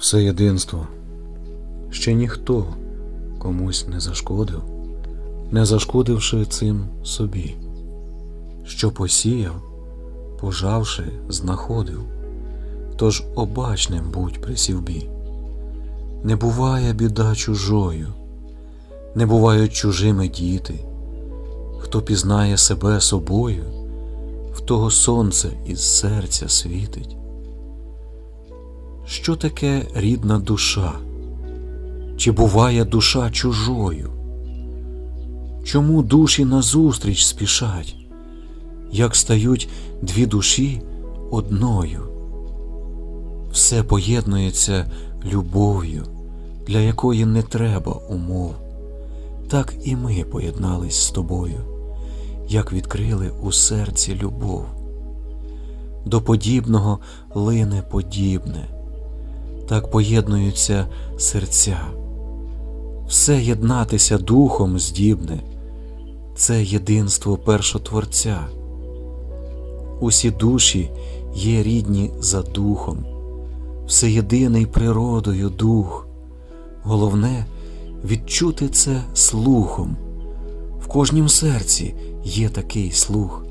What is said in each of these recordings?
все єдинство. Ще ніхто комусь не зашкодив, не зашкодивши цим собі, що посіяв, пожавши, знаходив, тож обачним будь при сівбі. Не буває біда чужою, не бувають чужими діти, хто пізнає себе собою, в того сонце із серця світить. Що таке рідна душа? Чи буває душа чужою? Чому душі назустріч спішать, як стають дві душі одною? Все поєднується любов'ю, для якої не треба умов. Так і ми поєднались з тобою, як відкрили у серці любов. До подібного лине подібне, так поєднуються серця. Все єднатися духом здібне, це єдинство першотворця. Усі душі є рідні за духом, всеєдиний природою дух. Головне відчути це слухом. В кожнім серці є такий слух.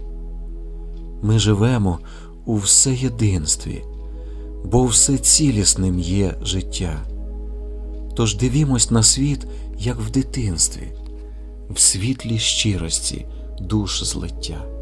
Ми живемо у всеєдинстві, бо все цілісним є життя. Тож дивімось на світ, як в дитинстві, в світлі щирості душ злиття.